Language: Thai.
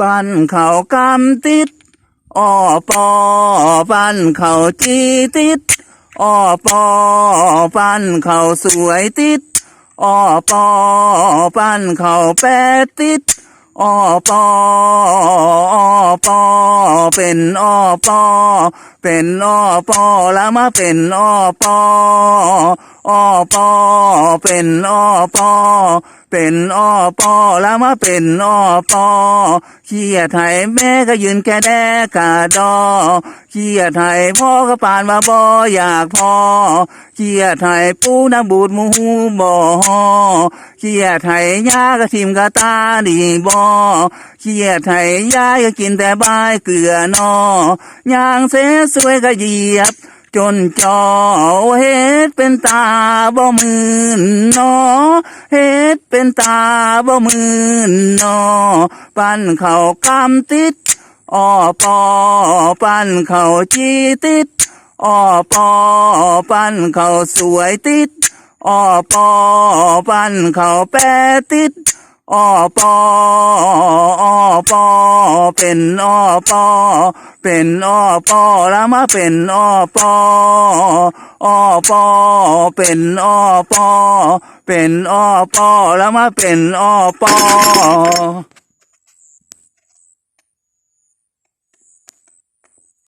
ปั้นเขากำติดอ้อปอปั้นเขาจีติดอ้อปอปั้นเขาสวยติดอ้อปอปั้นเขาแปดติดอ้อปออ้อปอเป็นอ้อปอเป็นอ้อปอแล้วมาเป็นอ้อปอ อ้อปอเป็นอ้อปอเป็นอ้อปอแล้วมาเป็นอ้อปอเขี้ยไทยแม่ก็ยืนแค่แดกาดอเขี้ยไทยพ่อก็ปานมาบออยากพอเขี้ยไทยปูน้ำบูดหมูบ่อเขี้ยไทยยาก็ทิมกะตาดีบ่เขี้ยไทยยายก็กินแต่ใบเกลือนอย่างเสสวยก็เหยียบ จนจอเฮ็ดเป็นตาบ่มืนนอเฮ็ดเป็นตาบ่มืนนอปั้นเขากำติดอ้อปอปั้นเขาจีติดอ้อปอปั้นเขาสวยติดอ้อปอปั้นเขาแปรติด อ้อปออ้อปอเป็นอ้อปอเป็นอ้อปอแล้วมาเป็นอ้อปออ้อปอเป็นอ้อปอเป็นอ้อปอแล้วมาเป็นอ้อปอ